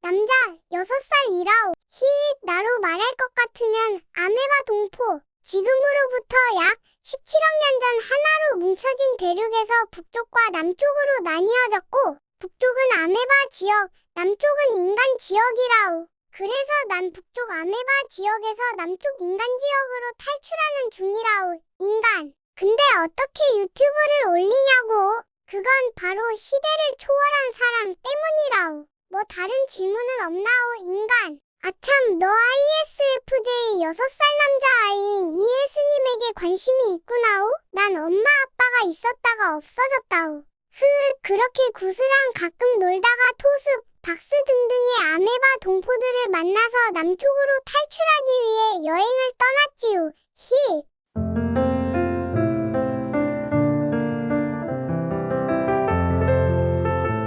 남자 6살이라오. 히 나로 말할 것 같으면 아메바 동포. 지금으로부터 약 17억 년 전 하나로 뭉쳐진 대륙에서 북쪽과 남쪽으로 나뉘어졌고 북쪽은 아메바 지역, 남쪽은 인간 지역이라오. 그래서 난 북쪽 아메바 지역에서 남쪽 인간 지역으로 탈출하는 중이라오. 인간. 근데 어떻게 유튜브를 올리냐고. 그건 바로 시대를 초월한 사람 때문이라오. 뭐 다른 질문은 없나오, 인간. 아참, 너 ISFJ 6살 남자 아이인 이예스님에게 관심이 있구나오? 난 엄마 아빠가 있었다가 없어졌다오. 흐, 그렇게 구슬랑 가끔 놀다가 토습, 박스 등등의 아메바 동포들을 만나서 남쪽으로 탈출하기 위해